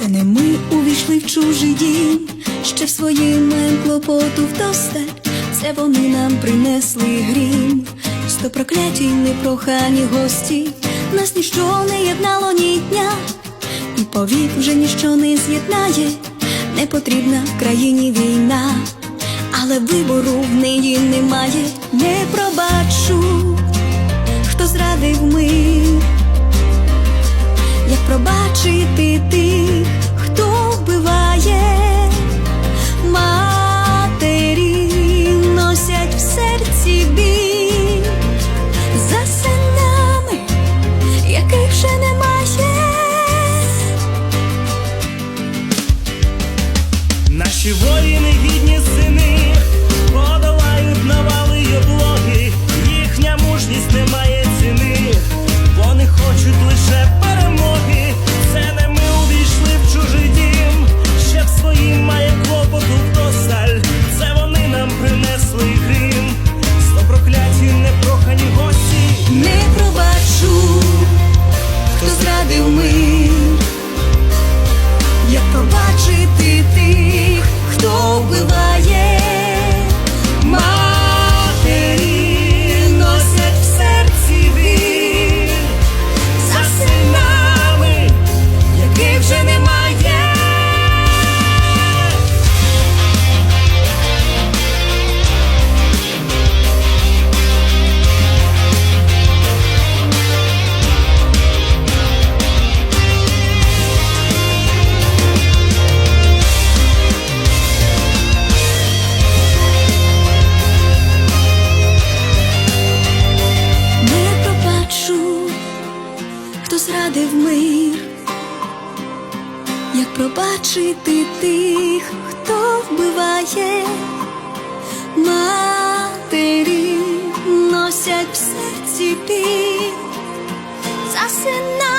Це не ми увійшли в чужий дім, ще в своїм клопоту вдосталь. Це вони нам принесли грім, сто прокляті непрохані гості, нас ніщо не єднало ні дня, і повік вже ніщо не з'єднає, не потрібна в країні війна, але вибору в неї немає, не пробачу, хто зрадив мир воїни гідні сини. Подолають навали облоги, їхня мужність не має ціни, вони хочуть лише перемоги. Це не ми увійшли в чужий дім, ще в своїм має клопоту вдосталь. Це вони нам принесли зрадив мир, як пробачити тих, хто вбиває матері, носять в серці біль за сина.